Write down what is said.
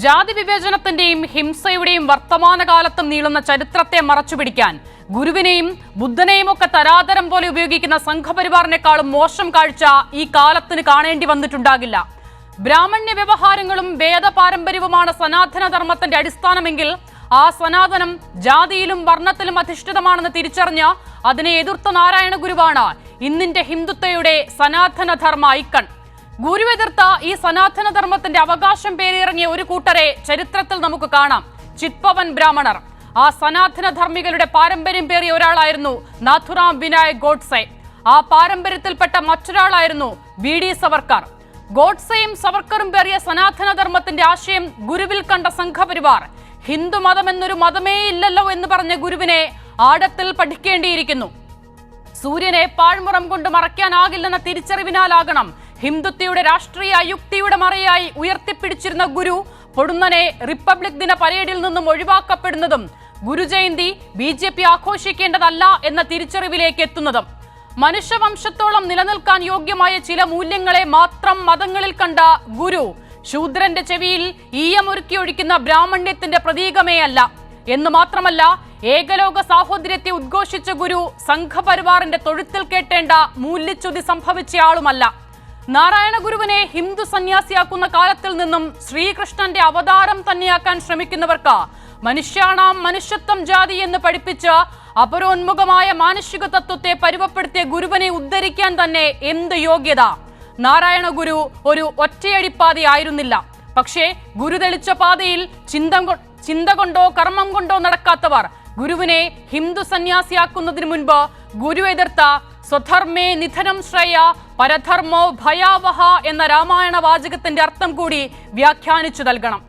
ജാതി വിവേചനത്തിന്റെയും ഹിംസയുടെയും വർത്തമാനകാലത്തും നീളുന്ന ചരിത്രത്തെ മറച്ചുപിടിക്കാൻ ഗുരുവിനെയും ബുദ്ധനെയും ഒക്കെ തരാതരം പോലെ ഉപയോഗിക്കുന്ന സംഘപരിവാറിനേക്കാളും മോശം കാഴ്ച ഈ കാലത്തിന് കാണേണ്ടി വന്നിട്ടുണ്ടാകില്ല. ബ്രാഹ്മണ്യ വ്യവഹാരങ്ങളും വേദപാരമ്പര്യവുമാണ് സനാതന ധർമ്മത്തിന്റെ അടിസ്ഥാനമെങ്കിൽ ആ സനാതനം ജാതിയിലും വർണത്തിലും അധിഷ്ഠിതമാണെന്ന് തിരിച്ചറിഞ്ഞ അതിനെ എതിർത്ത നാരായണ ഗുരുവാണ് ഇന്നിന്റെ ഹിന്ദുത്വയുടെ സനാതന ധർമ്മ ഐക്കൺ. ഗുരു എതിർത്ത ഈ സനാതന ധർമ്മത്തിന്റെ അവകാശം പേരിറങ്ങിയ ഒരു കൂട്ടരെ ചരിത്രത്തിൽ നമുക്ക് കാണാം. ചിത്പവൻ ബ്രാഹ്മണർ. ആ സനാതന ധർമ്മികളുടെ പാരമ്പര്യം പേറിയ ഒരാളായിരുന്നു നാഥുറാം വിനായക് ഗോഡ്സെ. ആ പാരമ്പര്യത്തിൽപ്പെട്ട മറ്റൊരാളായിരുന്നു വി ഡി സവർക്കർ. ഗോഡ്സെയും സവർക്കറും പേറിയ സനാതന ധർമ്മത്തിന്റെ ആശയം ഗുരുവിൽ കണ്ട സംഘപരിവാർ. ഹിന്ദു മതം എന്നൊരു മതമേ ഇല്ലല്ലോ എന്ന് പറഞ്ഞ ഗുരുവിനെ ആടത്തിൽ പഠിക്കേണ്ടിയിരിക്കുന്നു. സൂര്യനെ പാഴ്മുറം കൊണ്ട് മറയ്ക്കാനാകില്ലെന്ന തിരിച്ചറിവിനാലാകണം ഹിന്ദുത്വയുടെ രാഷ്ട്രീയ യുക്തിയുടെ മറയായി ഉയർത്തിപ്പിടിച്ചിരുന്ന ഗുരു പൊടുന്നനെ റിപ്പബ്ലിക് ദിന പരേഡിൽ നിന്നും ഒഴിവാക്കപ്പെടുന്നതും ഗുരുജയന്തി ബി ജെ പി ആഘോഷിക്കേണ്ടതല്ല എന്ന തിരിച്ചറിവിലേക്ക് എത്തുന്നതും. മനുഷ്യവംശത്തോളം നിലനിൽക്കാൻ യോഗ്യമായ ചില മൂല്യങ്ങളെ മാത്രം മതങ്ങളിൽ കണ്ട ഗുരു ശൂദ്രന്റെ ചെവിയിൽ ഈയമൊരുക്കി ഒഴിക്കുന്ന ബ്രാഹ്മണ്യത്തിന്റെ പ്രതീകമേ അല്ല എന്ന് മാത്രമല്ല ഏകലോക സാഹോദര്യത്തെ ഉദ്ഘോഷിച്ച ഗുരു സംഘപരിവാറിന്റെ തൊഴുത്തിൽ കേട്ടേണ്ട മൂല്യച്യുതി സംഭവിച്ചയാളുമല്ല. നാരായണ ഗുരുവിനെ ഹിന്ദു സന്യാസിയാക്കുന്ന കാലത്തിൽ നിന്നും ശ്രീകൃഷ്ണന്റെ അവതാരം തന്നെയാക്കാൻ ശ്രമിക്കുന്നവർക്ക് മനുഷ്യാണാം മനുഷ്യത്വം ജാതി എന്ന് പഠിപ്പിച്ച അപരോന്മുഖമായ മാനുഷിക തത്വത്തെ പരുവപ്പെടുത്തിയ ഗുരുവിനെ ഉദ്ധരിക്കാൻ തന്നെ എന്ത് യോഗ്യത? നാരായണ ഗുരു ഒരു ഒറ്റയടിപ്പാതയായിരുന്നില്ല പക്ഷേ ഗുരു തെളിച്ച പാതയിൽ ചിന്ത ചിന്ത കൊണ്ടോ കർമ്മം കൊണ്ടോ നടക്കാത്തവർ ഗുരുവിനെ ഹിന്ദു സന്യാസിയാക്കുന്നതിന് മുൻപ് ഗുരു എതിർത്ത സ്വധർമ്മേ നിധനം ശ്രേയ പരധർമ്മോ ഭയാവഹ എന്ന രാമായണ വാചകത്തിന്റെ അർത്ഥം കൂടി വ്യാഖ്യാനിച്ചു നൽകണം.